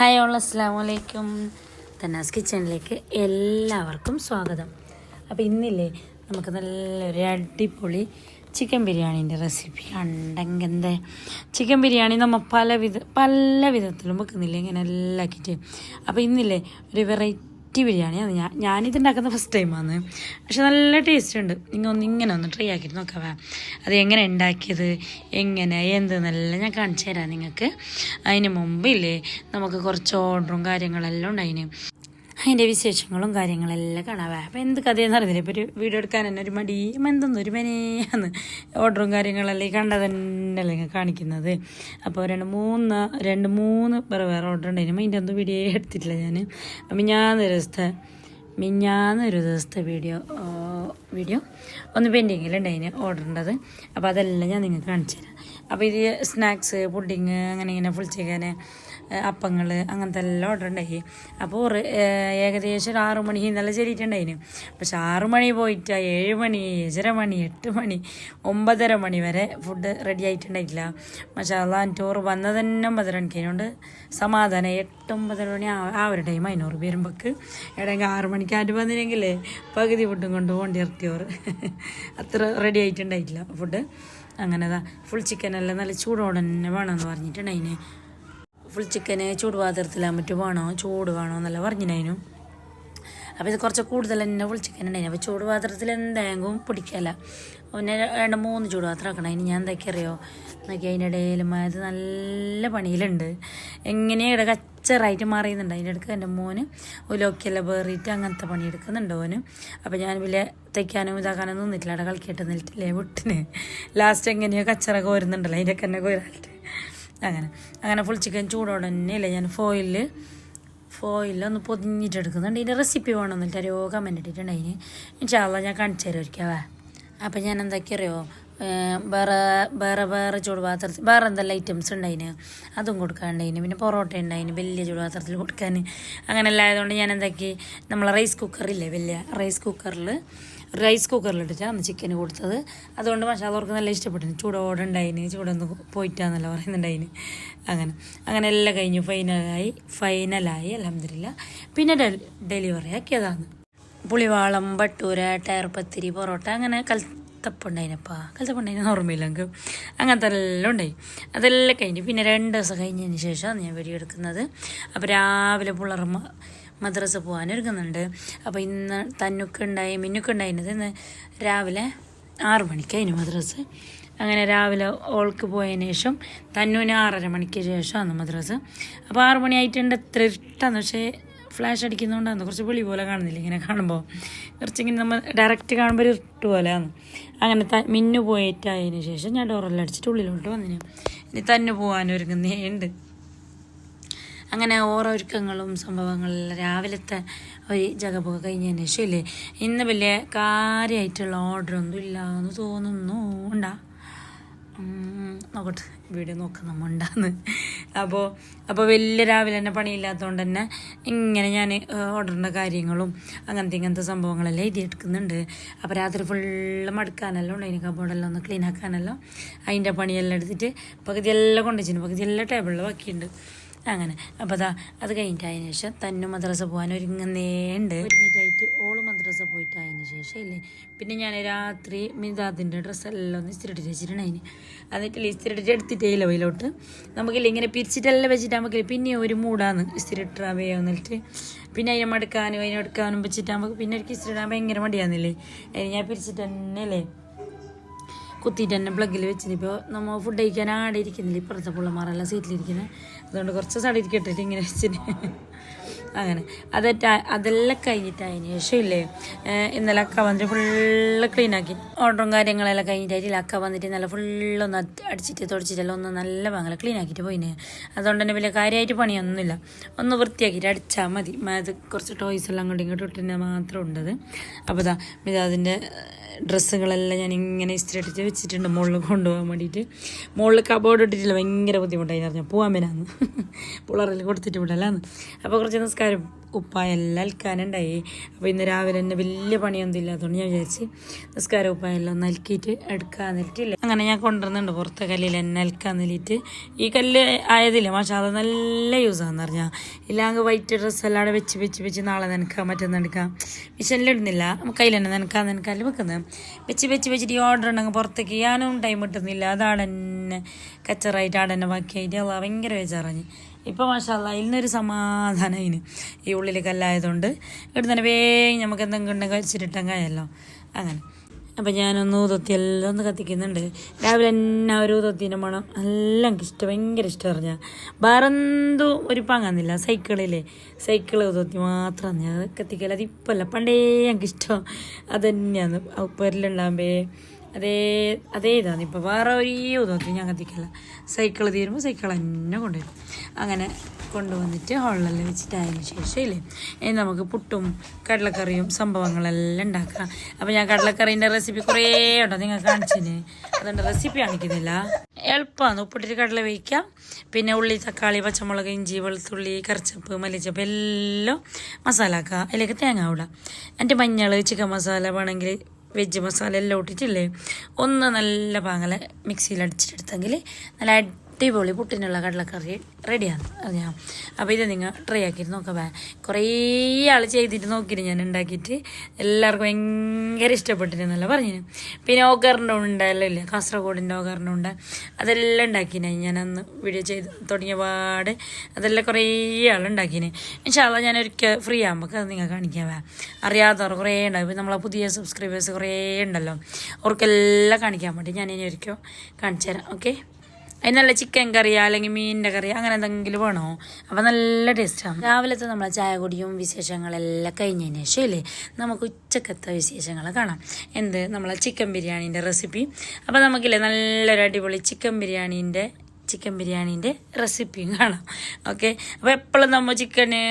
Hi all അസ്സാം വലൈക്കും തന്നാസ് കിച്ചണിലേക്ക് എല്ലാവർക്കും സ്വാഗതം. അപ്പോൾ ഇന്നില്ലേ നമുക്ക് നല്ലൊരു അടിപൊളി ചിക്കൻ ബിരിയാണീന്റെ റെസിപ്പി. ഉണ്ടെങ്കിൽ എന്താ ചിക്കൻ ബിരിയാണി നമ്മൾ പല വിധ പല വിധത്തിലും വെക്കുന്നില്ലേ? ഇങ്ങനെ എല്ലാം ആക്കിയിട്ട് അപ്പോൾ ഇന്നില്ലേ ഒരു വെറൈറ്റി ബിരിയാണിയാണ് ഞാൻ ഞാനിത് ഉണ്ടാക്കുന്ന ഫസ്റ്റ് ടൈമാണ് പക്ഷെ നല്ല ടേസ്റ്റ് ഉണ്ട്. നിങ്ങൾ ഒന്ന് ഇങ്ങനെ ഒന്ന് ട്രൈ ആക്കിയിട്ട് നോക്കാവേ അത് എങ്ങനെ ഉണ്ടാക്കിയത് എങ്ങനെ എന്തെന്നെല്ലാം ഞാൻ കാണിച്ചു തരാം നിങ്ങൾക്ക്. അതിന് മുമ്പില്ലേ നമുക്ക് കുറച്ച് ഓർഡറും കാര്യങ്ങളെല്ലാം ഉണ്ടായിന്. അതിന്റെ വിശേഷങ്ങളും കാര്യങ്ങളെല്ലാം കാണാവേ. അപ്പോൾ എന്ത് കഥയെന്ന് അറിയില്ല. ഇപ്പോൾ ഒരു വീഡിയോ എടുക്കാൻ തന്നെ ഒരു മടി. എന്തെന്ന് ഒരു മെനയാന്ന്. ഓർഡറും കാര്യങ്ങളല്ലേ കണ്ടത് തന്നെയല്ലേ ഇങ്ങനെ കാണിക്കുന്നത്. അപ്പോൾ രണ്ട് മൂന്ന് രണ്ട് മൂന്ന് വേറെ വേറെ ഓർഡർ ഉണ്ടായിരുന്നു അതിന്റെ ഒന്നും വീഡിയോ എടുത്തിട്ടില്ല ഞാൻ അപ്പം ഞാൻ ഒരു ദിവസത്തെ മിഞ്ഞാന്നൊരു ദിവസത്തെ വീഡിയോ വീഡിയോ ഒന്ന് പെൻഡിങ്ങിലുണ്ടായിന് ഓർഡർ ഉണ്ടത് അപ്പോൾ അതെല്ലാം ഞാൻ നിങ്ങൾക്ക് കാണിച്ചു തരാം അപ്പോൾ ഇത് സ്നാക്സ് പുഡിങ് അങ്ങനെ ഇങ്ങനെ ഫുൾ ചിക്കൻ അപ്പങ്ങൾ അങ്ങനത്തെ എല്ലാം ഓർഡർ ഉണ്ടായി അപ്പോൾ ഏകദേശം ഒരു ആറു മണി ഇന്നലെ ശരിയിട്ടുണ്ടായിന്. പക്ഷെ ആറു മണി പോയിട്ട് ഏഴ് മണി ഏഴര മണി എട്ട് മണി ഒമ്പതര മണി വരെ ഫുഡ് റെഡി ആയിട്ടുണ്ടായിട്ടില്ല. മഷാല ടൂറ് വന്നത് തന്നെ ഒമ്പതര മണിക്കതിനോണ്ട് സമാധാനം. എട്ട് ഒമ്പതര മണി ആ ഒരു ടൈം അതിനൂറ് വരുമ്പോൾക്ക് ഇടയ്ക്ക് ആറു മണിക്ക് ആറ്റ് വന്നില്ലെങ്കിൽ പകുതി ഫുഡും കൊണ്ട് വണ്ടി ഇറക്കിയവർ അത്ര റെഡി ആയിട്ടുണ്ടായിട്ടില്ല ഫുഡ് അങ്ങനെ ഫുൾ ചിക്കനെല്ലാം നല്ല ചൂടോടെ തന്നെ വേണമെന്ന് പറഞ്ഞിട്ടുണ്ടായിന്. ഫുൾ ചിക്കന് ചൂടുപാത്രത്തിലാൻ പറ്റും വേണോ ചൂട് വേണോ എന്നല്ല പറഞ്ഞിനായിരുന്നു അപ്പോൾ ഇത് കുറച്ച് കൂടുതൽ തന്നെ ഫുൾ ചിക്കൻ ഉണ്ടായിരുന്നു അപ്പോൾ ചൂട് പാത്രത്തിൽ എന്തെങ്കിലും പിടിക്കല പിന്നെ രണ്ട് മൂന്ന് ചൂട് പാത്രം ആക്കണം. അതിന് ഞാൻ എന്തൊക്കെ അറിയോ? നോക്കി അതിന്റെ ഇടയിൽ അത് നല്ല പണിയിലുണ്ട്. എങ്ങനെയാണ് ഇവിടെ കച്ചറായിട്ട് മാറിയുന്നുണ്ട്. അതിന്റെ അടുക്ക് എന്റെ മോന് ഉലോക്കെല്ലാം വേറിയിട്ട് അങ്ങനത്തെ പണി എടുക്കുന്നുണ്ട് ഓന്. അപ്പോൾ ഞാൻ വലിയ തയ്ക്കാനും ഇതാക്കാനും നിന്നിട്ടില്ല. അവിടെ കളിക്കട്ടെ നിന്നിട്ടില്ലേ വിട്ടിന് ലാസ്റ്റ് എങ്ങനെയോ കച്ചറ കോരുന്നുണ്ടല്ലോ അതിന്റെയൊക്കെ തന്നെ കോരായിട്ട് അങ്ങനെ. അങ്ങനെ ഫുൾ ചിക്കൻ ചൂടോടെ തന്നെ ഇല്ല ഞാൻ ഫോയിലിൽ ഫോയിലിൽ ഒന്ന് പൊതിഞ്ഞിട്ട് എടുക്കുന്നുണ്ട് ഇതിന്റെ റെസിപ്പി വേണമെന്നിട്ട് അറിയോ കമന്റ് ഇട്ടിട്ടുണ്ട് അതിന്. ഇൻഷാല്ല ഞാൻ കാണിച്ചു തരാം അപ്പം ഞാൻ എന്തൊക്കെ അറിയോ വേറെ വേറെ വേറെ ചൂടുപാത്രത്തിൽ വേറെ എന്തെല്ലാം ഐറ്റംസ് ഉണ്ടായിന് അതും കൊടുക്കാണ്ടായിന് പിന്നെ പൊറോട്ട ഉണ്ടായിന് വലിയ ചൂടുപാത്രത്തിൽ കൊടുക്കാൻ. അങ്ങനെ ആയതുകൊണ്ട് ഞാൻ എന്താക്കി നമ്മളെ റൈസ് കുക്കറില്ലേ വലിയ റൈസ് കുക്കറിൽ റൈസ് കുക്കറിലിട്ടിട്ടാണ് ചിക്കൻ കൊടുത്തത്. അതുകൊണ്ട് മസാല അവർക്ക് നല്ല ഇഷ്ടപ്പെട്ടു. ചൂടോടെ ഉണ്ടായിന് ചൂടൊന്ന് പോയിട്ടാന്നല്ല പറയുന്നുണ്ടായിന്. അങ്ങനെ. അങ്ങനെ എല്ലാം കഴിഞ്ഞു. ഫൈനലായി ഫൈനലായി അലഹമില്ല പിന്നെ ഡെ ഡെലിവറി ആക്കിയതാണ്. പുളിവാളം ബട്ടൂര ടയർ പത്തിരി പൊറോട്ട അങ്ങനെ കൽത്തപ്പുണ്ടായിനപ്പാ കൽത്തപ്പുണ്ടായിന് എനിക്ക്. അങ്ങനത്തെ എല്ലാം ഉണ്ടായി. അതെല്ലാം കഴിഞ്ഞു. പിന്നെ രണ്ട് ദിവസം കഴിഞ്ഞതിന് ശേഷമാണ് ഞാൻ വെടിയെടുക്കുന്നത് അപ്പോൾ രാവിലെ പുലർമ മദ്രസ പോകാനൊരുങ്ങുന്നുണ്ട് അപ്പോൾ ഇന്ന് തന്നുക്ക് ഉണ്ടായി മിന്നുക്ക് ഉണ്ടായിരുന്നത് ഇന്ന് രാവിലെ ആറു മണിക്കായിരുന്നു മദ്രസ്. അങ്ങനെ രാവിലെ ഓൾക്ക് പോയതിന് ശേഷം തന്നൂന് ആറര മണിക്ക് ശേഷം ശേഷമാണ് മദ്രസ്. അപ്പോൾ ആറു മണിയായിട്ടുണ്ട് എത്ര ഇഷ്ടമാണ് പക്ഷേ ഫ്ലാഷ് അടിക്കുന്നതുകൊണ്ടാണ് കുറച്ച് വെളി പോലെ കാണുന്നില്ല ഇങ്ങനെ കാണുമ്പോൾ കുറച്ചിങ്ങനെ നമ്മൾ ഡയറക്റ്റ് കാണുമ്പോൾ ഒരു ഇട്ട് ആണ് അങ്ങനെ ത മിന്നു പോയിട്ടതിന് ശേഷം ഞാൻ ഡോറെല്ലാം അടിച്ചിട്ട് ഉള്ളിലോട്ട് വന്നിന്. ഇനി തന്നെ പോകാൻ ഒരുങ്ങുന്നേ ഉണ്ട് അങ്ങനെ ഓരോ ഒരുക്കങ്ങളും സംഭവങ്ങളും രാവിലത്തെ ഒരു ജഗപുക കഴിഞ്ഞതിന് ശേഷം ഇല്ലേ? ഇന്ന് വലിയ കാര്യമായിട്ടുള്ള ഓർഡറൊന്നും ഇല്ല എന്ന് തോന്നുന്നു. ഉണ്ടാ? നോക്കട്ടെ. വീഡിയോ നോക്കാം ഉണ്ടാന്ന്. അപ്പോൾ അപ്പോൾ വലിയ രാവിലെ തന്നെ പണിയില്ലാത്തതുകൊണ്ട് തന്നെ ഇങ്ങനെ ഞാൻ ഓർഡറിന്റെ കാര്യങ്ങളും അങ്ങനത്തെ ഇങ്ങനത്തെ സംഭവങ്ങളെല്ലാം എഴുതിയെടുക്കുന്നുണ്ട്. അപ്പോൾ രാത്രി ഫുള്ള് മടുക്കാനെല്ലാം അതിന് കബോർഡെല്ലാം ഒന്ന് ക്ലീൻ അതിന്റെ പണിയെല്ലാം എടുത്തിട്ട് പകുതി എല്ലാം കൊണ്ടുവച്ചിട്ടുണ്ട് പകുതി എല്ലാം ടേബിളിൽ ബാക്കിയുണ്ട്. അങ്ങനെ. അപ്പോൾ അതാ അത് കഴിഞ്ഞിട്ടതിന് ശേഷം തന്നെ മദ്രസ പോകാൻ ഒരുങ്ങുന്നേണ്ട് ഒരുങ്ങിട്ടായിട്ട് ഓൾ മദ്രസ പോയിട്ട് ശേഷം ഇല്ലേ? പിന്നെ ഞാൻ രാത്രി മിതാദിന്റെ ഡ്രസ്സെല്ലാം ഒന്ന് ഇസ്തിരിട്ട് വെച്ചിട്ടുണ്ട് അതിന്. എന്നിട്ട് ഇസ്തിരിട്ട് എടുത്തിട്ടേ ഇല്ല നമുക്കില്ല ഇങ്ങനെ പിരിച്ചിട്ടെല്ലാം വെച്ചിട്ട് നമുക്കില്ല പിന്നെ ഒരു മൂടാന്ന് ഇസ്തിരിട്ട് അവേ വന്നിട്ട് പിന്നെ അതിനെ മടുക്കാനും അതിനെ എടുക്കാനും വെച്ചിട്ട് നമുക്ക് പിന്നെ ഒരു ഇസ്തിരിടാൻ ഭയങ്കര മടിയാന്നില്ലേ? ഞാൻ പിരിച്ചിട്ട് തന്നെ അല്ലേ കുത്തിയിട്ട് തന്നെ പ്ലഗിൽ വെച്ചിന്. ഇപ്പോൾ നമ്മൾ ഫുഡ് കഴിക്കാൻ ആടെ ഇരിക്കുന്നില്ല. ഇപ്പുറത്തെ പിള്ളമാരെല്ലാം സീറ്റിലിരിക്കുന്നത് അതുകൊണ്ട് കുറച്ച് സൈഡ് ഇരിക്കട്ടിട്ട് ഇങ്ങനെ വെച്ചിന്. അങ്ങനെ. അത് അതെല്ലാം കഴിഞ്ഞിട്ട് അതിന് ശേഷം ഇല്ലേ ഇന്നലെ അക്ക വന്നിട്ട് ഫുള്ള് ക്ലീൻ ആക്കി. ഓർഡറും കാര്യങ്ങളെല്ലാം കഴിഞ്ഞിട്ടായിട്ടില്ല അക്ക വന്നിട്ട് നല്ല ഫുള്ളൊന്ന് അടിച്ചിട്ട് തുടച്ചിട്ടെല്ലാം ഒന്ന് നല്ല ഭാഗങ്ങൾ ക്ലീൻ ആക്കിയിട്ട് പോയിന്. അതുകൊണ്ട് തന്നെ വലിയ കാര്യമായിട്ട് പണിയൊന്നുമില്ല. ഒന്ന് വൃത്തിയാക്കിയിട്ട് അടിച്ചാൽ മതി. അത് കുറച്ച് ടോയ്സ് എല്ലാം അങ്ങോട്ടും ഇങ്ങോട്ടും ഇട്ടിട്ട് മാത്രം ഉണ്ടത്. അപ്പോൾ ഇത് അതിന്റെ ഡ്രസ്സുകളെല്ലാം ഞാൻ ഇങ്ങനെ ഇസ്തിരി അടിച്ച് വെച്ചിട്ടുണ്ട്. മുകളിൽ കൊണ്ടുപോകാൻ വേണ്ടിയിട്ട്. മുകളിൽ കബോർഡ് ഇട്ടിട്ടില്ല. ഭയങ്കര ബുദ്ധിമുട്ടായി പറഞ്ഞു പോകാൻ വരാന്ന് പിള്ളേരെല്ലാം കൊടുത്തിട്ട് വിടലാന്ന് അപ്പോൾ കുറച്ച് നിസ്കാരം. ഉപ്പായെല്ലാം അൽക്കാനുണ്ടായി. അപ്പോൾ ഇന്ന് രാവിലെ തന്നെ വലിയ പണിയൊന്നും ഇല്ലാത്തതുകൊണ്ട് ഞാൻ വിചാരിച്ച് നിസ്കാരം ഉപ്പായെല്ലാം ഒന്ന് അൽക്കിയിട്ട് എടുക്കാൻ നിൽക്കില്ല അങ്ങനെ ഞാൻ കൊണ്ടുവരുന്നുണ്ട്. പുറത്തെ കല്ലിൽ എന്നെ അൽക്കാൻ നിലിട്ട് ഈ കല്ല് ആയതില്ല? പക്ഷെ അത് നല്ല യൂസാന്ന് പറഞ്ഞാൽ ഇല്ലാങ്ക് വൈറ്റ് ഡ്രസ്സ് എല്ലാം അവിടെ വെച്ച് വെച്ച് വെച്ച് നാളെ നനക്കാം മറ്റൊന്ന് എടുക്കാം മിഷനിലിടുന്നില്ല കയ്യിൽ തന്നെ നനക്കാൻ നനക്കാൻ വെക്കുന്നത് വെച്ച് വെച്ച് വെച്ചിട്ട് ഈ ഓർഡർ ഉണ്ടെങ്കിൽ പുറത്തേക്ക് ചെയ്യാനും ടൈം കിട്ടുന്നില്ല. അതാണ് എന്നെ കച്ചറായിട്ട് ആടെ തന്നെ ബാക്കിയായിട്ട് അല്ല ഭയങ്കര ബേജാറാഞ്ഞ് ഇപ്പോൾ അതിൽ ഇന്നൊരു സമാധാനം അതിന് ഈ ഉള്ളിൽ കല്ലായതുകൊണ്ട് ഇവിടെ തന്നെ വേഗം നമുക്ക് എന്തെങ്കിലും ഉണ്ടെങ്കിൽ വെച്ചിട്ടിട്ടങ്ങായല്ലോ അങ്ങനെ. അപ്പം ഞാനൊന്ന് ഊതൊത്തി എല്ലാം ഒന്ന് കത്തിക്കുന്നുണ്ട്. രാവിലെ തന്നെ ഒരു ഊതൊത്തിന്റെ മണം എല്ലാം ഇഷ്ടം ഭയങ്കര ഇഷ്ടം പറഞ്ഞാൽ വേറെ എന്തും ഒരു പങ്ങന്നില്ല സൈക്കിളിലെ. സൈക്കിൾ ഊതൊത്തി മാത്രം ഞാൻ കത്തിക്കല അതിപ്പല്ല പണ്ടേ എനിക്ക് ഇഷ്ടം. അത് തന്നെയാണ്. ഉപ്പരിലുണ്ടാകുമ്പേ അതേ അതേ ഇതാണ്. ഇപ്പോൾ വേറെ ഒരു ഊതൊത്തി ഞാൻ കത്തിക്കല. സൈക്കിൾ തീരുമ്പോൾ സൈക്കിൾ തന്നെ കൊണ്ടുവരും. അങ്ങനെ കൊണ്ടുവന്നിട്ട് ഹോളിലെല്ലാം വെച്ചിട്ടായതിന് ശേഷം ഇല്ലേ ഇനി നമുക്ക് പുട്ടും കടലക്കറിയും സംഭവങ്ങളെല്ലാം ഉണ്ടാക്കാം. അപ്പോൾ ഞാൻ കടലക്കറീന്റെ റെസിപ്പി കുറേ ഉണ്ടോ നിങ്ങൾ കാണിച്ചിന്? അതുകൊണ്ട് റെസിപ്പി കാണിക്കുന്നില്ല. എളുപ്പമാണ് ഉപ്പിട്ടിട്ട് കടല വേവിക്കാം. പിന്നെ ഉള്ളി തക്കാളി പച്ചമുളക് ഇഞ്ചി വെളുത്തുള്ളി കറിച്ചപ്പ് മല്ലിച്ചപ്പ് എല്ലാം മസാല ആക്കുക അതിലേക്ക് തേങ്ങ ഇടാം. എന്റെ മഞ്ഞൾ ചിക്കൻ മസാല വേണമെങ്കിൽ വെജ് മസാല എല്ലാം ഇട്ടിട്ടില്ലേ? ഒന്ന് നല്ല പാങ്ങല മിക്സിയിൽ അടിച്ചിട്ടെടുത്തെങ്കിൽ നല്ല അടിപൊളി പുട്ടിനുള്ള കടലക്കറി റെഡിയാണ് അറിഞ്ഞാൽ അപ്പോൾ ഇത് നിങ്ങൾ ട്രൈ ആക്കിയിട്ട് നോക്കാം കുറേ ആൾ ചെയ്തിട്ട് നോക്കിയിട്ട് ഞാൻ ഉണ്ടാക്കിയിട്ട്. എല്ലാവർക്കും ഭയങ്കര ഇഷ്ടപ്പെട്ടിരുന്നല്ല പറഞ്ഞു പിന്നെ ഓഗറിന്റെ ഉണ്ടല്ലോ ഇല്ലേ കാസർഗോഡിന്റെ ഓഗറിന്റെ ഉണ്ട്. അതെല്ലാം ഉണ്ടാക്കിനെ ഞാൻ അന്ന് വീഡിയോ ചെയ്ത് തുടങ്ങിയ പാട് അതെല്ലാം കുറേ ആൾ ഉണ്ടാക്കിനെ ഇൻഷാല്ല ഞാൻ ഒരിക്കൽ ഫ്രീ ആകുമ്പോൾ അത് നിങ്ങൾ കാണിക്കാൻ അറിയാത്തവർ കുറേ ഉണ്ടാവും. ഇപ്പം നമ്മളെ പുതിയ സബ്സ്ക്രൈബേഴ്സ് കുറേ ഉണ്ടല്ലോ. അവർക്കെല്ലാം കാണിക്കാൻ വേണ്ടി ഞാൻ ഇനി ഒരിക്കൽ കാണിച്ചു തരാം. ഓക്കെ അതിന് നല്ല ചിക്കൻ കറിയോ അല്ലെങ്കിൽ മീനിന്റെ കറി അങ്ങനെ എന്തെങ്കിലും വേണോ? അപ്പം നല്ല ടേസ്റ്റാണ് രാവിലത്തെ നമ്മളെ ചായ കുടിയും വിശേഷങ്ങളെല്ലാം കഴിഞ്ഞതിന് ശേഷം ഇല്ലേ നമുക്ക് ഉച്ചക്കത്തെ വിശേഷങ്ങൾ കാണാം. എന്ത്? നമ്മളെ ചിക്കൻ ബിരിയാണീന്റെ റെസിപ്പി അപ്പോൾ നമുക്കില്ലേ നല്ലൊരു അടിപൊളി ചിക്കൻ ബിരിയാണീന്റെ ചിക്കൻ ബിരിയാണീന്റെ റെസിപ്പിയും കാണാം. ഓക്കെ? അപ്പോൾ എപ്പോഴും നമ്മൾ ചിക്കന്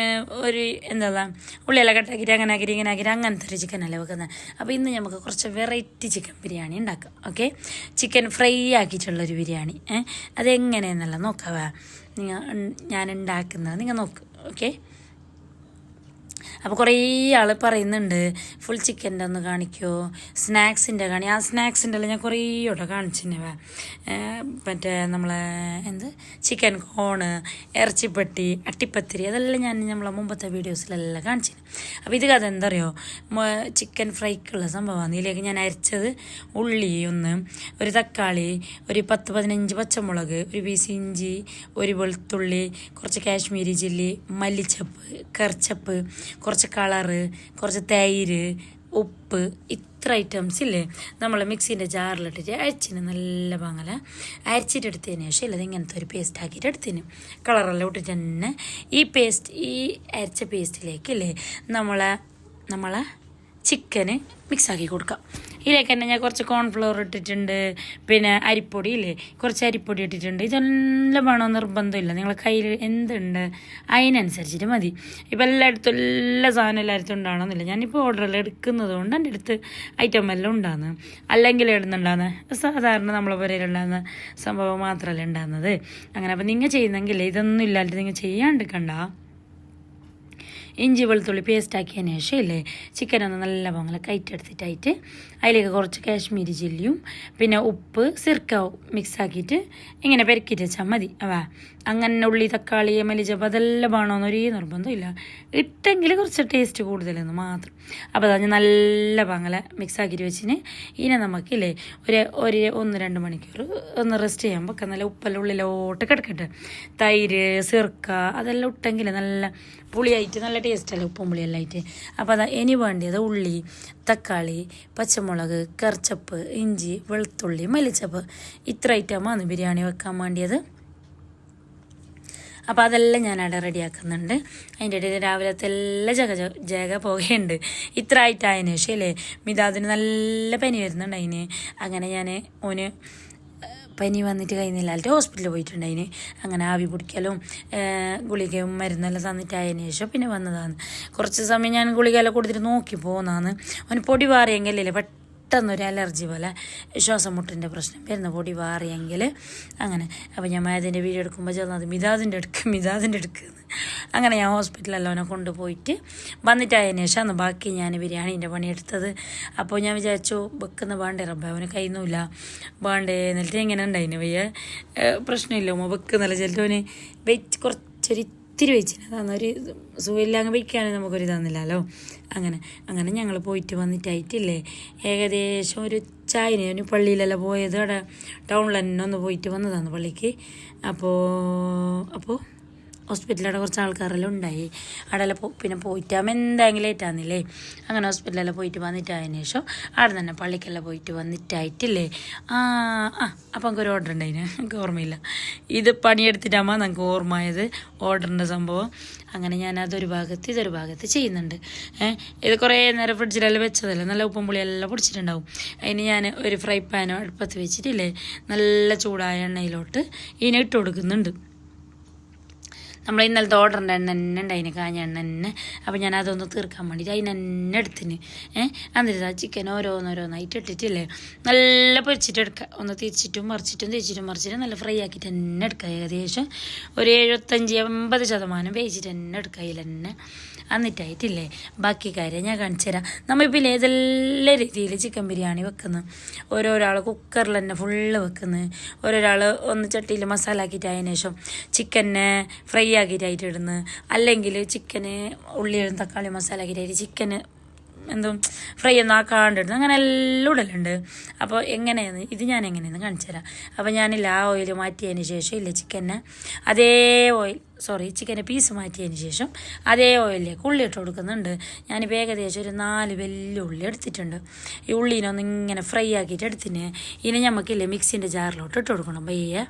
ഒരു എന്താ ഉള്ളിയെല്ലാം കട്ടാക്കിയിട്ട് അങ്ങനെ ആക്കിയിട്ട് ഇങ്ങനെ ആക്കിയിട്ട് അങ്ങനത്തെ ഒരു ചിക്കനല്ലേ വെക്കുന്നത് അപ്പോൾ ഇന്ന് നമുക്ക് കുറച്ച് വെറൈറ്റി ചിക്കൻ ബിരിയാണി ഉണ്ടാക്കാം. ഓക്കെ? ചിക്കൻ ഫ്രൈ ആക്കിയിട്ടുള്ളൊരു ബിരിയാണി. അതെങ്ങനെയെന്നല്ല നോക്കാം നിങ്ങൾ ഞാൻ ഉണ്ടാക്കുന്നത് നിങ്ങൾ നോക്ക്. ഓക്കെ? അപ്പോൾ കുറേ ആൾ പറയുന്നുണ്ട് ഫുൾ ചിക്കന്റെ ഒന്ന് കാണിക്കുമോ സ്നാക്സിന്റെ കാണി ആ സ്നാക്സിന്റെ എല്ലാം ഞാൻ കുറേ കേട്ടോ കാണിച്ചിരുന്നവ മറ്റേ നമ്മളെ എന്ത്? ചിക്കൻ കോണ് ഇറച്ചിപ്പട്ടി അട്ടിപ്പത്തിരി അതെല്ലാം ഞാൻ നമ്മളെ മുമ്പത്തെ വീഡിയോസിലെല്ലാം കാണിച്ചിരുന്നു അപ്പോൾ ഇത് കഥ എന്താ ചിക്കൻ ഫ്രൈക്കുള്ള സംഭവമാണ് ഇതിലേക്ക് ഞാൻ അരച്ചത് ഉള്ളി ഒന്ന് ഒരു തക്കാളി ഒരു പത്ത് പതിനഞ്ച് പച്ചമുളക് ഒരു പീസ് ഇഞ്ചി ഒരു വെളുത്തുള്ളി കുറച്ച് കാശ്മീരി ചില്ലി മല്ലിച്ചപ്പ് കറിച്ചപ്പ് കുറച്ച് കളറ് കുറച്ച് തൈര് ഉപ്പ് ഇത്ര ഐറ്റംസ് ഇല്ലേ? നമ്മൾ മിക്സീന്റെ ജാറിലിട്ടിട്ട് അരച്ചിന് നല്ല പാങ്ങല. അരച്ചിട്ടെടുത്തതിന് ശേഷം ഇല്ലത് ഇങ്ങനത്തെ ഒരു പേസ്റ്റ് ആക്കിയിട്ട് എടുത്തിന് കളറെല്ലാം ഇട്ടിട്ട് തന്നെ ഈ പേസ്റ്റ് ഈ അരച്ച പേസ്റ്റിലേക്ക് ഇല്ലേ? നമ്മളെ നമ്മളെ ചിക്കന് മിക്സാക്കി കൊടുക്കാം. ഇതിലേക്ക് തന്നെ ഞാൻ കുറച്ച് കോൺഫ്ലവർ ഇട്ടിട്ടുണ്ട്. പിന്നെ അരിപ്പൊടി ഇല്ലേ? കുറച്ച് അരിപ്പൊടി ഇട്ടിട്ടുണ്ട്. ഇതെല്ലാം വേണോ നിർബന്ധമില്ല. നിങ്ങളെ കയ്യിൽ എന്തുണ്ട്? അതിനനുസരിച്ചിട്ട് മതി. ഇപ്പം എല്ലായിടത്തും എല്ലാ സാധനം എല്ലായിടത്തും ഉണ്ടാകണമെന്നില്ല ഞാനിപ്പോൾ ഓർഡറെല്ലാം എടുക്കുന്നത് കൊണ്ട് എന്റെ അടുത്ത് ഐറ്റം എല്ലാം ഉണ്ടാകുന്നത് അല്ലെങ്കിൽ ഇടുന്നുണ്ടാകുന്ന സാധാരണ നമ്മളെ പുരയിലുണ്ടാകുന്ന സംഭവം മാത്രമല്ല ഉണ്ടാകുന്നത് അങ്ങനെ അപ്പം നിങ്ങൾ ചെയ്യുന്നെങ്കിൽ ഇതൊന്നും ഇല്ലാണ്ട് നിങ്ങൾ ചെയ്യാണ്ടിരിക്കണ്ട ഇഞ്ചി വെളുത്തുള്ളി പേസ്റ്റ് ആക്കിയതിന് ശേഷം ഇല്ലേ ചിക്കൻ ഒന്ന് നല്ല പോലെ കയറ്റെടുത്തിട്ടായിട്ട് അതിലേക്ക് കുറച്ച് കാശ്മീരി ചില്ലിയും പിന്നെ ഉപ്പ് സിർക്ക മിക്സ് ആക്കിയിട്ട് ഇങ്ങനെ പെരക്കിയിട്ട് വെച്ചാൽ മതി. അവ അങ്ങനെ ഉള്ളി തക്കാളി മല്ലിച്ചപ്പ് അതെല്ലാം വേണമെന്ന് നിർബന്ധമില്ല. ഇട്ടെങ്കിൽ കുറച്ച് ടേസ്റ്റ് കൂടുതലെന്ന് മാത്രം. അപ്പോൾ ഞാൻ നല്ല പാങ്ങല മിക്സ് ആക്കിയിട്ട് വെച്ചിന്. ഇനി നമുക്കില്ലേ ഒരു ഒരു ഒന്ന് രണ്ട് മണിക്കൂർ ഒന്ന് റെസ്റ്റ് ചെയ്യാൻ വെക്കാം. നല്ല ഉപ്പെല്ലാം ഉള്ളിലോട്ട് കിടക്കട്ടെ. തൈര് സിർക്ക അതെല്ലാം ഇട്ടെങ്കിൽ നല്ല പുളിയായിട്ട് നല്ല ടേസ്റ്റല്ലേ ഉപ്പും പുളിയെല്ലാം ആയിട്ട്. അപ്പോൾ അതാ ഇനി വേണ്ടിയത് ഉള്ളി തക്കാളി പച്ചമുളക് കറിച്ചപ്പ് ഇഞ്ചി വെളുത്തുള്ളി മല്ലിച്ചപ്പ്. ഇത്ര ഐറ്റമാണ് ബിരിയാണി വെക്കാൻ വേണ്ടിയത്. അപ്പോൾ അതെല്ലാം ഞാൻ അവിടെ റെഡിയാക്കുന്നുണ്ട്. അതിന്റെ ഇടയിൽ രാവിലത്തെ എല്ലാ ജഗ ജഗ പോകുകയുണ്ട് ഇത്ര ആയിട്ടായതിന് ശേഷം അല്ലേ മിതാദിന് നല്ല പനി വരുന്നുണ്ട് അതിന് അങ്ങനെ ഞാൻ ഓന് പനി വന്നിട്ട് കഴിഞ്ഞില്ലാലിട്ട് ഹോസ്പിറ്റലിൽ പോയിട്ടുണ്ട് അതിന് അങ്ങനെ ആവി പിടിക്കലും ഗുളികയും മരുന്നെല്ലാം തന്നിട്ടായതിനു ശേഷം പിന്നെ വന്നതാണ്. കുറച്ച് സമയം ഞാൻ ഗുളികയെല്ലാം കൊടുത്തിട്ട് നോക്കി പോകുന്നതാണ് അവന് പൊടി പാറിയെങ്കിലല്ലേ പെട്ടെന്നൊരു അലർജി പോലെ ശ്വാസം മുട്ടിന്റെ പ്രശ്നം വരുന്ന പൊടി വാറിയെങ്കിൽ അങ്ങനെ. അപ്പോൾ ഞാൻ അതിന്റെ വീഡിയോ എടുക്കുമ്പോൾ ചെന്നത് മിതാദിന്റെ എടുക്ക് മിതാദിന്റെ എടുക്കുന്നു അങ്ങനെ ഞാൻ ഹോസ്പിറ്റലിലെല്ലാം അവനെ കൊണ്ടുപോയിട്ട് വന്നിട്ടായതിനു ശേഷം അന്ന് ബാക്കി ഞാൻ ബിരിയാണീന്റെ പണിയെടുത്തത് അപ്പോൾ ഞാൻ വിചാരിച്ചു വെക്കുന്ന വേണ്ടേ റബ്ബ അവന് കഴിയുന്നില്ല വേണ്ടേ എന്നിട്ട് എങ്ങനെ ഉണ്ടായിന് വയ്യ. പ്രശ്നമില്ല ഉമ്മ വെക്കുന്നില്ല ചിലവന് വെയിറ്റ് കുറച്ചൊരു ഇത്തിരി വെച്ചിന്. തന്നൊരു സുഖമില്ലാങ്ങ് വയ്ക്കാനും നമുക്കൊരു തന്നില്ലല്ലോ. അങ്ങനെ അങ്ങനെ ഞങ്ങൾ പോയിട്ട് വന്നിട്ടായിട്ടില്ലേ. ഏകദേശം ഒരു ചായന് പള്ളിയിലെല്ലാം പോയത് അവിടെ. ടൗണിൽ തന്നെ ഒന്ന് പോയിട്ട് വന്നതാണ് പള്ളിക്ക്. അപ്പോൾ അപ്പോൾ ഹോസ്പിറ്റലിലവിടെ കുറച്ച് ആൾക്കാരെല്ലാം ഉണ്ടായി. അവിടെ പിന്നെ പോയിട്ടാകുമ്പോൾ എന്തെങ്കിലും ഏറ്റാന്നില്ലേ അങ്ങനെ ഹോസ്പിറ്റലിലെല്ലാം പോയിട്ട് വന്നിട്ടായതിനു ശേഷം അവിടെ തന്നെ പള്ളിക്കെല്ലാം പോയിട്ട് വന്നിട്ടായിട്ടില്ലേ? ആ ആ അപ്പം നമുക്ക് ഒരു ഓർഡർ ഉണ്ടായിന്. എനിക്ക് ഓർമ്മയില്ല. ഇത് പണിയെടുത്തിട്ടാകുമ്പോൾ നമുക്ക് ഓർമ്മയത് ഓർഡറിന്റെ സംഭവം. അങ്ങനെ ഞാൻ അതൊരു ഭാഗത്ത് ഇതൊരു ഭാഗത്ത് ചെയ്യുന്നുണ്ട്. ഇത് കുറേ നേരം ഫ്രിഡ്ജിലെല്ലാം വെച്ചതല്ലേ? നല്ല ഉപ്പും പുളിയെല്ലാം പൊടിച്ചിട്ടുണ്ടാവും. അതിന് ഞാൻ ഒരു ഫ്രൈ പാനോ അടുപ്പത്ത് വെച്ചിട്ടില്ലേ? നല്ല ചൂടായ എണ്ണയിലോട്ട് ഇതിനെ ഇട്ട് കൊടുക്കുന്നുണ്ട്. നമ്മൾ ഇന്നലത്തെ ഓർഡർ എണ്ണ തന്നെ ഉണ്ടായിന് കാഞ്ഞ എണ്ണ തന്നെ. അപ്പോൾ ഞാൻ അതൊന്ന് തീർക്കാൻ വേണ്ടിയിട്ട് അതിന് എന്നെ എടുത്തിന്. ഏഹ് എന്നിട്ട് ആ ചിക്കൻ ഓരോന്നോരോന്നായിട്ട് ഇട്ടിട്ടില്ലേ? നല്ല പൊരിച്ചിട്ട് എടുക്കുക ഒന്ന് തിരിച്ചിട്ടും മറിച്ചിട്ടും തിരിച്ചിട്ടും മറിച്ചിട്ടും നല്ല ഫ്രൈ ആക്കിയിട്ട് തന്നെ എടുക്കുക ഏകദേശം. ഒരു എഴുപത്തഞ്ച് എൺപത് ശതമാനം വേവിച്ചിട്ട് തന്നെ എടുക്കുക അതിൽ തന്നെ. എന്നിട്ടായിട്ടില്ലേ ബാക്കി കാര്യം ഞാൻ കാണിച്ചു തരാം. നമ്മളിപ്പോൾ ഏതെല്ലാം രീതിയിൽ ചിക്കൻ ബിരിയാണി വെക്കുന്നു. ഓരോരാൾ കുക്കറിൽ തന്നെ ഫുള്ള് വെക്കുന്നു. ഓരോരാൾ ഒന്ന് ചട്ടിയിൽ മസാല ആക്കിയിട്ട് അതിന് ശേഷം ചിക്കനെ ഫ്രൈ ആക്കിയിട്ടായിട്ട് ഇടുന്നത് അല്ലെങ്കിൽ ചിക്കന് ഉള്ളിയും തക്കാളി മസാല അകിരായിട്ട് ചിക്കന് എന്തും ഫ്രൈ ഒന്നും ആക്കാണ്ടിടുന്നു. അങ്ങനെ എല്ലാം ഇടലുണ്ട്. അപ്പോൾ എങ്ങനെയാണ് ഇത് ഞാൻ എങ്ങനെയെന്ന് കാണിച്ചു തരാം അപ്പോൾ ഞാനില്ല ആ ഓയിൽ മാറ്റിയതിന് ശേഷം ഇല്ല ചിക്കനെ. അതേ ഓയിൽ സോറി ചിക്കന്റെ പീസ് മാറ്റിയതിന് ശേഷം അതേ ഓയിലിലേക്ക് ഉള്ളി ഇട്ട് കൊടുക്കുന്നുണ്ട്. ഞാനിപ്പോൾ ഏകദേശം ഒരു നാല് വലിയ ഉള്ളി എടുത്തിട്ടുണ്ട്. ഈ ഉള്ളിനൊന്ന് ഇങ്ങനെ ഫ്രൈ ആക്കിയിട്ട് എടുത്തിന്. ഇനി നമുക്കില്ലേ മിക്സിന്റെ ജാറിലോട്ട് ഇട്ട് കൊടുക്കണം. പയ്യെ.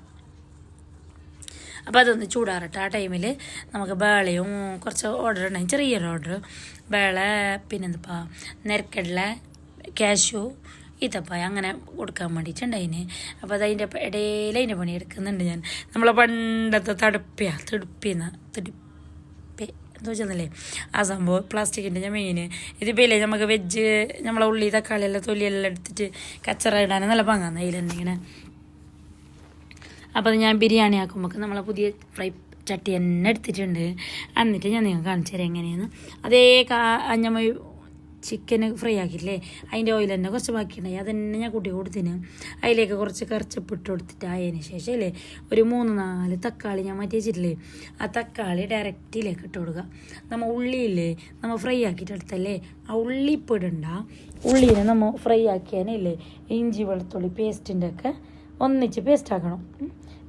അപ്പോൾ അതൊന്ന് ചൂടാറട്ടെ ആ ടൈമിൽ നമുക്ക് ബേളയും കുറച്ച് ഓർഡർ ഉണ്ടായി ചെറിയൊരു ഓർഡർ ബേള പിന്നെന്താ നെരക്കടല കാഷ്യൂ ഈത്തപ്പായ അങ്ങനെ കൊടുക്കാൻ വേണ്ടിയിട്ടുണ്ടായിന് അപ്പോൾ അതതിന്റെ ഇടയിൽ അതിന്റെ പണി എടുക്കുന്നുണ്ട് ഞാൻ. നമ്മളെ പണ്ടത്തെ തടുപ്പിയ തിടുപ്പിന്ന് തിടുപ്പി എന്താ വെച്ചെന്നല്ലേ? ആ സംഭവം പ്ലാസ്റ്റിക്കിന്റെ ഞാൻ മെയിൻ ഇതിപ്പോൾ ഇല്ലേ നമുക്ക് വെജ് നമ്മളെ ഉള്ളി തക്കാളി എല്ലാം തൊലിയെല്ലാം എടുത്തിട്ട് കച്ചറ ഇടാൻ നല്ല പങ്കാന്ന് ഇങ്ങനെ. അപ്പോൾ അത് ഞാൻ ബിരിയാണി ആക്കുമ്പോൾ നമ്മൾ പുതിയ ഫ്രൈ ചട്ടി തന്നെ എടുത്തിട്ടുണ്ട്. എന്നിട്ട് ഞാൻ നിങ്ങൾക്ക് കാണിച്ചു തരാം എങ്ങനെയാണ് അതേ കാ ചിക്കന് ഫ്രൈ ആക്കിയില്ലേ അതിന്റെ ഓയിൽ തന്നെ കുറച്ച് ബാക്കിയുണ്ടായി. അതന്നെ ഞാൻ കൂട്ടി കൊടുത്തിന്. അതിലേക്ക് കുറച്ച് കറച്ചപ്പിട്ട് കൊടുത്തിട്ട് ആയതിന് ശേഷം അല്ലേ ഒരു മൂന്ന് നാല് തക്കാളി ഞാൻ മാറ്റി വെച്ചിട്ടില്ലേ? ആ തക്കാളി ഡയറക്റ്റിലേക്ക് ഇട്ട് കൊടുക്കുക നമ്മൾ ഉള്ളിയില്ലേ? നമ്മൾ ഫ്രൈ ആക്കിയിട്ട് എടുത്തല്ലേ? ആ ഉള്ളി ഇപ്പോൾ ഇടണ്ട. ഉള്ളീനെ നമ്മൾ ഫ്രൈ ആക്കിയാനല്ലേ ഇഞ്ചി വെളുത്തുള്ളി പേസ്റ്റിന്റെ ഒക്കെ ഒന്നിച്ച് പേസ്റ്റ് ആക്കണം.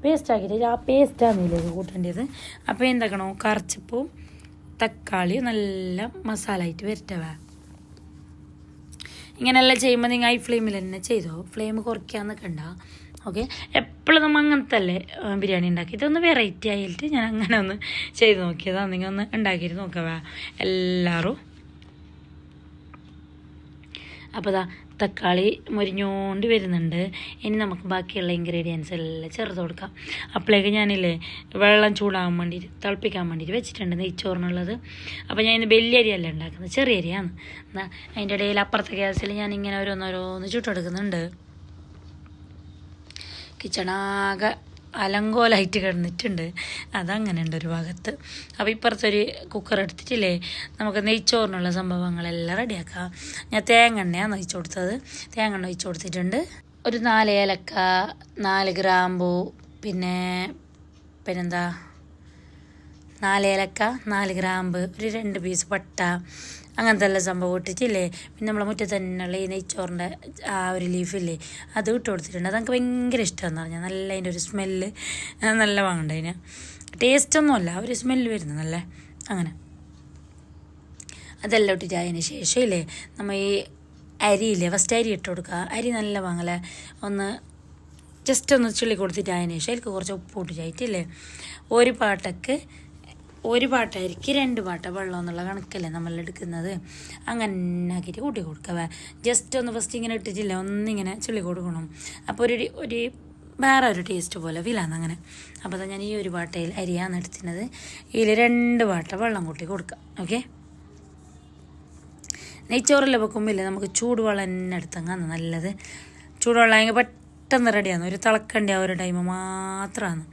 പേസ്റ്റ് ആക്കിയിട്ട് ആ പേസ്റ്റാണ് ഇതിലേക്ക് കൂട്ടേണ്ടത്. അപ്പോൾ എന്താക്കണോ? കറച്ചപ്പും തക്കാളി നല്ല മസാല ആയിട്ട് വരട്ടവ. ഇങ്ങനെയെല്ലാം ചെയ്യുമ്പോൾ നിങ്ങൾ ഹൈ ഫ്ലെയിമിൽ തന്നെ ചെയ്തോ? ഫ്ലെയിം കുറയ്ക്കാൻ നിൽക്കണ്ട ഓക്കെ എപ്പോഴും നമ്മൾ അങ്ങനത്തെ അല്ലേ ബിരിയാണി ഉണ്ടാക്കി. ഇതൊന്ന് വെറൈറ്റി ആയിട്ട് ഞാൻ അങ്ങനെ ഒന്ന് ചെയ്ത് നോക്കിയതാണ് നിങ്ങൾ ഒന്ന് ഉണ്ടാക്കിയിട്ട് നോക്കവ. എല്ലാവരും അപ്പോൾ ദാ തക്കാളി മുരിഞ്ഞോണ്ട് വരുന്നുണ്ട്. ഇനി നമുക്ക് ബാക്കിയുള്ള ഇൻഗ്രീഡിയൻസ് എല്ലാം ചേർത്ത് കൊടുക്കാം. അപ്പോഴേക്ക് ഞാനില്ലേ വെള്ളം ചൂടാകാൻ വേണ്ടിയിട്ട് തിളപ്പിക്കാൻ വേണ്ടിയിട്ട് വെച്ചിട്ടുണ്ട് നെയ്ച്ചോറിനുള്ളത്. അപ്പോൾ ഞാൻ ഇന്ന് വലിയ അരിയല്ല ഉണ്ടാക്കുന്നത് ചെറിയ അരിയാണ്. എന്നാൽ അതിന്റെ ഇടയിൽ അപ്പുറത്തെ ഗ്യാസിൽ ഞാൻ ഇങ്ങനെ ഓരോന്നോരോന്ന് ചുട്ടെടുക്കുന്നുണ്ട്. കിച്ചണാകെ അലങ്കോലായിട്ട് കിടന്നിട്ടുണ്ട്. അതങ്ങനെ ഉണ്ട് ഒരു ഭാഗത്ത്. അപ്പോൾ ഇപ്പുറത്തൊരു കുക്കർ എടുത്തിട്ടില്ലേ? നമുക്ക് നെയ്ച്ചോറിനുള്ള സംഭവങ്ങളെല്ലാം റെഡിയാക്കാം. ഞാൻ തേങ്ങ എണ്ണയാണ് ഒഴിച്ചു കൊടുത്തത്. തേങ്ങ എണ്ണ ഒഴിച്ചു കൊടുത്തിട്ടുണ്ട്. ഒരു നാല് ഏലക്ക നാല് ഗ്രാമ്പു പിന്നെ പിന്നെന്താ? നാല് ഏലക്ക നാല് ഗ്രാമ്പ് ഒരു രണ്ട് പീസ് പട്ട അങ്ങനത്തെ എല്ലാം സംഭവം ഇട്ടിട്ടില്ലേ? പിന്നെ നമ്മളെ മുറ്റത്ത് തന്നെയുള്ള ഈ നെയ്ച്ചോറിന്റെ ആ ഒരു ലീഫില്ലേ അത് ഇട്ട് കൊടുത്തിട്ടുണ്ട്. അതൊക്കെ ഭയങ്കര ഇഷ്ടമെന്ന് പറഞ്ഞാൽ നല്ല അതിന്റെ ഒരു സ്മെല്ല് നല്ല വാങ്ങണ്ട അതിന്. ടേസ്റ്റൊന്നുമല്ല ഒരു സ്മെല്ല് നല്ല അങ്ങനെ. അതെല്ലാം ഇട്ടിട്ട് അതിന് ശേഷം ഇല്ലേ നമ്മൾ ഈ അരിയില്ലേ ഫസ്റ്റ് അരി ഇട്ട് കൊടുക്കുക. അരി നല്ല വാങ്ങല ഒന്ന് ജസ്റ്റ് ഒന്ന് ചുള്ളി കൊടുത്തിട്ട് അതിന് ശേഷം അതിലേക്ക് കുറച്ച് ഉപ്പ് ഇട്ടിട്ടായിട്ടില്ലേ ഒരു പാട്ടക്ക് ഒരു പാട്ടായിരിക്കും രണ്ട് പാട്ട വെള്ളം എന്നുള്ള കണക്കല്ലേ നമ്മൾ എടുക്കുന്നത്. അങ്ങനെ ആക്കിയിട്ട് കൂട്ടി കൊടുക്കുക. ജസ്റ്റ് ഒന്ന് ഫസ്റ്റ് ഇങ്ങനെ ഇട്ടിട്ടില്ല ഒന്നിങ്ങനെ ചുള്ളി കൊടുക്കണം. അപ്പോൾ ഒരു ഒരു വേറെ ഒരു ടേസ്റ്റ് പോലെ വിലാന്ന് അങ്ങനെ. അപ്പോൾ അതാ ഞാൻ ഈ ഒരു പാട്ടയിൽ അരിയാണ് എടുത്തിരുന്നത്. ഇതിൽ രണ്ട് പാട്ട വെള്ളം കൂട്ടി കൊടുക്കുക. ഓക്കെ നെയ്ച്ചോറെല്ലാം വെക്കുമ്പോൾ നമുക്ക് ചൂടുവെള്ളം തന്നെ എടുത്തങ്ങാന്ന് നല്ലത്. ചൂടുവെള്ളം പെട്ടെന്ന് റെഡിയാണ് ഒരു തിളക്കണ്ട ആ ഒരു ടൈം മാത്രമാണ്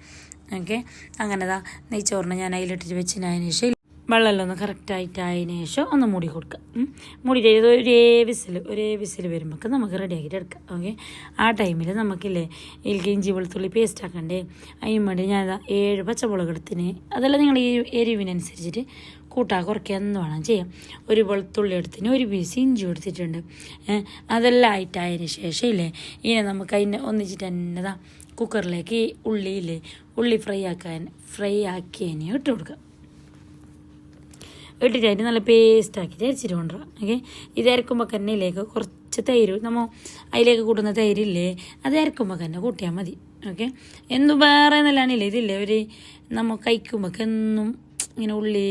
ഓക്കെ? അങ്ങനെ ദാ നെയ്ച്ചോറിനെ ഞാൻ അതിലിട്ടിട്ട് വെച്ചിനതിന് ശേഷം വെള്ളമെല്ലാം ഒന്ന് കറക്റ്റായിട്ട് ആയതിനു ശേഷം ഒന്ന് മൂടി കൊടുക്കുക. മൂടി ചെയ്ത് ഒരേ വിസിൽ ഒരേ വിസിൽ വരുമ്പോൾ നമുക്ക് റെഡിയാക്കിയിട്ട് എടുക്കാം. ഓക്കെ? ആ ടൈമിൽ നമുക്കില്ലേ ഇതിലേക്ക് ഇഞ്ചി വെളുത്തുള്ളി പേസ്റ്റ് ആക്കണ്ടേ? അതിന് വേണ്ടി ഞാൻ ഏഴ് പച്ചമുളക് എടുത്തിന്. അതെല്ലാം നിങ്ങൾ ഈ എരിവിനനുസരിച്ചിട്ട് കൂട്ടാ കുറയ്ക്കുക എന്ന് വേണം ചെയ്യാം. ഒരു വെളുത്തുള്ളി എടുത്തിന് ഒരു പീസ് ഇഞ്ചി എടുത്തിട്ടുണ്ട്. അതെല്ലാം ആയിട്ടായതിനു ശേഷം ഇല്ലേ ഇനി നമുക്ക് അതിനെ ഒന്നിച്ചിട്ട് തന്നെ ദാ കുക്കറിലേക്ക് ഈ ഉള്ളിയില്ലേ ഉള്ളി ഫ്രൈ ആക്കാൻ ഫ്രൈ ആക്കിയതിനെ ഇട്ട് കൊടുക്കുക ഇട്ടിട്ടായിട്ട് നല്ല പേസ്റ്റ് ആക്കി അരച്ചിട്ട് കൊണ്ടുവരാം ഓക്കെ ഇത് അരക്കുമ്പോൾ തന്നെ ഇതിലേക്ക് കുറച്ച് തൈര് നമ്മൾ അതിലേക്ക് കൂട്ടുന്ന തൈരില്ലേ അത് അരക്കുമ്പോൾ തന്നെ കൂട്ടിയാൽ മതി. ഓക്കെ എന്തും വേറെ നല്ലതാണില്ലേ ഇതില്ലേ ഒരു നമ്മൾ കഴിക്കുമ്പോൾ എന്നും ഇങ്ങനെ ഉള്ളി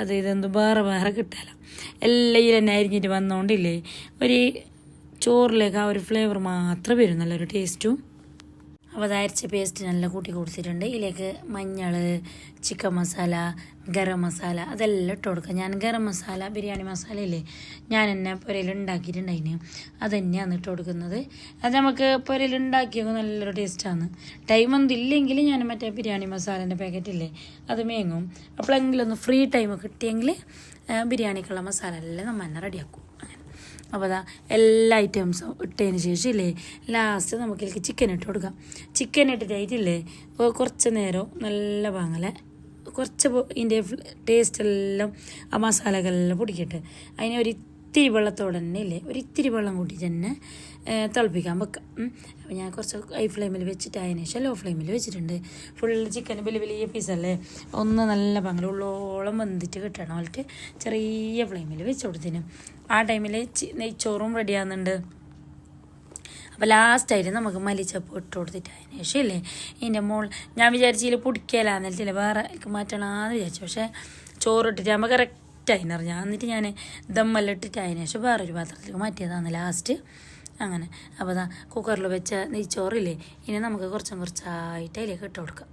അത് ഇതെന്തും വേറെ വേറെ കിട്ടാല. എല്ലാം ഇതിൽ തന്നെ അരിഞ്ഞിട്ട് വന്നോണ്ടില്ലേ? ഒരു ചോറിലേക്ക് ആ ഒരു ഫ്ലേവർ മാത്രമേ വരും. നല്ലൊരു ടേസ്റ്റും അപ്പോൾ അത് അരച്ച പേസ്റ്റ് നല്ല കൂട്ടി കൊടുത്തിട്ടുണ്ട്. ഇതിലേക്ക് മഞ്ഞൾ ചിക്കൻ മസാല ഗരം മസാല അതെല്ലാം ഇട്ട് കൊടുക്കുക ഞാൻ ഗരം മസാല ബിരിയാണി മസാല ഇല്ലേ? ഞാൻ എന്നെ പുരയിൽ ഉണ്ടാക്കിയിട്ടുണ്ടായിന്. അത് തന്നെയാണ് ഇട്ട് കൊടുക്കുന്നത്. അത് നമുക്ക് പുരയിൽ നല്ലൊരു ടേസ്റ്റാണ് ടൈം ഒന്നും ഇല്ലെങ്കിൽ ഞാൻ മറ്റേ ബിരിയാണി മസാലേന്റെ പാക്കറ്റ് ഇല്ലേ അത് മേങ്ങും. അപ്പോഴെങ്കിലും ഒന്ന് ഫ്രീ ടൈം കിട്ടിയെങ്കിൽ ബിരിയാണിക്കുള്ള മസാല എല്ലാം നമ്മൾ തന്നെ റെഡിയാക്കും അപ്പോൾ അതാ എല്ലാ ഐറ്റംസും ഇട്ടതിന് ശേഷം ഇല്ലേ ലാസ്റ്റ് നമുക്കിലേക്ക് ചിക്കൻ ഇട്ട് കൊടുക്കാം. ചിക്കൻ ഇട്ടിട്ടായിട്ടില്ലേ? കുറച്ച് നേരം നല്ല വാങ്ങലേ കുറച്ച് ഇതിന്റെ ടേസ്റ്റ് എല്ലാം ആ മസാലകളെല്ലാം പൊടിക്കട്ടെ. അതിനെ ഒരു ഇത്തിരി വെള്ളത്തോടെ തന്നെ ഇല്ലേ? ഒരു ഇത്തിരി വെള്ളം കൂട്ടി തന്നെ തിളപ്പിക്കാൻ വെക്കാം. അപ്പോൾ ഞാൻ കുറച്ച് ഹൈ ഫ്ലെയിമിൽ വെച്ചിട്ട് അതിന് ശേഷം ലോ ഫ്ലെയിമിൽ വെച്ചിട്ടുണ്ട്. ഫുൾ ചിക്കൻ വലിയ വലിയ പീസല്ലേ ഒന്ന് നല്ല പങ്കൽ ഉള്ളോളം വെന്തിട്ട് കിട്ടണം. എന്നിട്ട് ചെറിയ ഫ്ലെയിമിൽ വെച്ച് കൊടുത്തിന്. ആ ടൈമിൽ നെയ്ച്ചോറും റെഡിയാകുന്നുണ്ട് അപ്പോൾ ലാസ്റ്റായിട്ട് നമുക്ക് മല്ലിച്ചപ്പ് ഇട്ട് കൊടുത്തിട്ട് അതിന് ശേഷം ഇല്ലേ? ഇതിന്റെ മോൾ ഞാൻ വിചാരിച്ചില്ല പൊടിക്കല എന്നിട്ടില്ല വേറെ മാറ്റണമെന്ന് വിചാരിച്ചു. പക്ഷേ ചോറിട്ടിട്ട് നമ്മൾ കറക്റ്റ് അതിനറിഞ്ഞ എന്നിട്ട് ഞാൻ ദമ്മെല്ലാം ഇട്ടിട്ട് അതിന് ശേഷം വേറൊരു പാത്രത്തിലേക്ക് മാറ്റിയതാണ് ലാസ്റ്റ്. അങ്ങനെ. അപ്പോൾ അതാ കുക്കറിൽ വെച്ച നെയ്ച്ചോറില്ലേ ഇനി നമുക്ക് കുറച്ചും കുറച്ചായിട്ട് അതിലേക്ക് ഇട്ട് കൊടുക്കാം.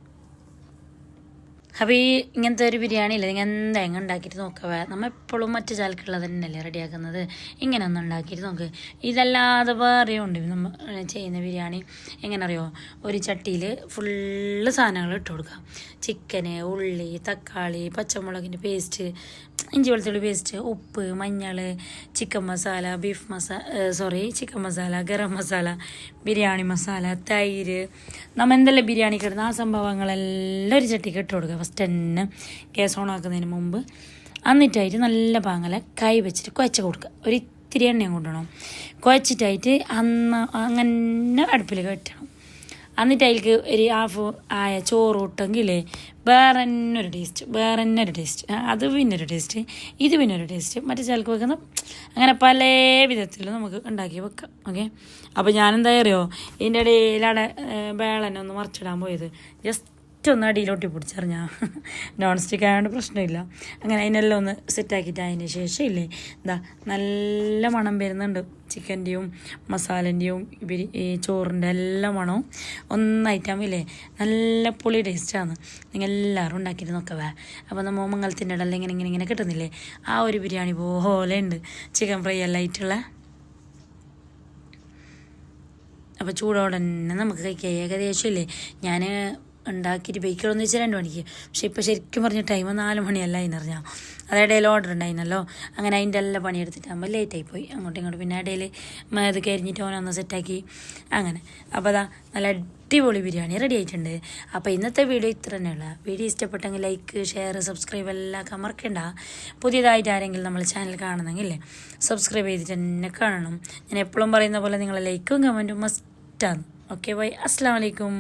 അപ്പോൾ ഈ ഇങ്ങനത്തെ ഒരു ബിരിയാണി ഇല്ല നിങ്ങൾ എന്തായാലും ഉണ്ടാക്കിയിട്ട് നോക്കുക? നമ്മൾ എപ്പോഴും മറ്റു ചാലക്കുള്ളത് തന്നെയല്ലേ റെഡിയാക്കുന്നത്? ഇങ്ങനെ ഒന്ന് ഉണ്ടാക്കിയിട്ട് നോക്ക്. ഇതല്ലാതെ വേറെയും ഉണ്ട്. നമ്മൾ ചെയ്യുന്ന ബിരിയാണി എങ്ങനെ അറിയോ ഒരു ചട്ടിയിൽ ഫുള്ള് സാധനങ്ങൾ ഇട്ട് കൊടുക്കുക. ചിക്കന് ഉള്ളി തക്കാളി പച്ചമുളകിന്റെ പേസ്റ്റ് ഇഞ്ചി വെളുത്തുള്ളി പേസ്റ്റ് ഉപ്പ് മഞ്ഞൾ chicken masala beef masala sorry chicken masala garam masala biryani masala തൈര്. നമ്മൾ എന്തെല്ലാം ബിരിയാണി കിടന്ന ആ സംഭവങ്ങളെല്ലാം ഒരു ചട്ടിക്ക് ഇട്ട് കൊടുക്കുക. ഫസ്റ്റ് തന്നെ ഗ്യാസ് ഓൺ ആക്കുന്നതിന് മുമ്പ്. എന്നിട്ടായിട്ട് നല്ല പാങ്ങല കൈ വെച്ചിട്ട് കുഴച്ച് കൊടുക്കുക. ഒരു ഇത്തിരി എണ്ണയും കൊണ്ടുപോകണം കുഴച്ചിട്ടായിട്ട് അന്ന് അങ്ങനെ അടുപ്പിൽ കെട്ടണം എന്നിട്ട് അതിലേക്ക് ഒരു ഹാഫ് ആയ ചോറ് ഇട്ടെങ്കിലേ വേറെ തന്നെ ഒരു ടേസ്റ്റ് വേറെ തന്നെ ഒരു ടേസ്റ്റ് അത് പിന്നെ ഒരു ടേസ്റ്റ് ഇത് പിന്നെ ഒരു ടേസ്റ്റ് മറ്റേ ചിലക്ക് വെക്കുന്ന അങ്ങനെ പല വിധത്തിൽ നമുക്ക് ഉണ്ടാക്കി വെക്കാം. ഓക്കെ അപ്പോൾ ഞാനെന്താ അറിയോ? ഇതിന്റെ ഇടയിലാണ് വേളനെ ഒന്ന് മറിച്ചിടാൻ പോയത്. ജസ്റ്റ് ഒന്ന് അടിയിലോട്ടി പിടിച്ചറിഞ്ഞാൽ നോൺ സ്റ്റിക്ക് ആയതുകൊണ്ട് പ്രശ്നമില്ല. അങ്ങനെ അതിനെല്ലാം ഒന്ന് സെറ്റാക്കിയിട്ട് അതിന് ശേഷം ഇല്ലേ എന്താ നല്ല മണം വരുന്നുണ്ട്. ചിക്കന്റെയും മസാലന്റെയും ഇവർ ഈ ചോറിന്റെ എല്ലാ മണവും ഒന്നായിട്ടാവില്ലേ നല്ല പുളി ടേസ്റ്റാണ് നിങ്ങൾ എല്ലാവരും ഉണ്ടാക്കിയിട്ട് നോക്കവേ അപ്പോൾ നമ്മൾ മംഗലത്തിന്റെ ഇടയിൽ ഇങ്ങനെ ഇങ്ങനെ ഇങ്ങനെ കിട്ടുന്നില്ലേ ആ ഒരു ബിരിയാണി പോലെ ഉണ്ട്. ചിക്കൻ ഫ്രൈ എല്ലാം ആയിട്ടുള്ള. അപ്പോൾ ചൂടോടെ തന്നെ നമുക്ക് കഴിക്കാം. ഏകദേശം ഇല്ലേ ഞാൻ ഉണ്ടാക്കിയിട്ട് എന്ന് വെച്ചാൽ രണ്ട് മണിക്ക്. പക്ഷെ ഇപ്പോൾ ശരിക്കും പറഞ്ഞ ടൈം നാല് മണിയല്ല അതിനറിഞ്ഞാൽ ഇടയിൽ ഓർഡർ ഉണ്ടായിരുന്നല്ലോ. അങ്ങനെ അതിന്റെ എല്ലാം പണിയെടുത്തിട്ടാകുമ്പോൾ ലേറ്റായി പോയി. അങ്ങോട്ടും ഇങ്ങോട്ടും. പിന്നെ ഇടയിൽ ഇത് കരിഞ്ഞിട്ട് ഓനൊന്ന് സെറ്റാക്കി അങ്ങനെ. അപ്പോൾ അതാ നല്ല അടിപൊളി ബിരിയാണി റെഡി ആയിട്ടുണ്ട്. അപ്പോൾ ഇന്നത്തെ വീഡിയോ ഇത്ര തന്നെയുള്ള വീഡിയോ ഇഷ്ടപ്പെട്ടെങ്കിൽ ലൈക്ക് ഷെയർ സബ്സ്ക്രൈബ് എല്ലാം മറക്കണ്ട. പുതിയതായിട്ട് ആരെങ്കിലും നമ്മൾ ചാനൽ കാണുന്നെങ്കിൽ സബ്സ്ക്രൈബ് ചെയ്തിട്ട് തന്നെ കാണണം. ഞാൻ എപ്പോഴും പറയുന്ന പോലെ നിങ്ങളെ ലൈക്കും കമന്റും മസ്റ്റാണ് ഓക്കെ ബൈ അസ്സാം വലൈക്കും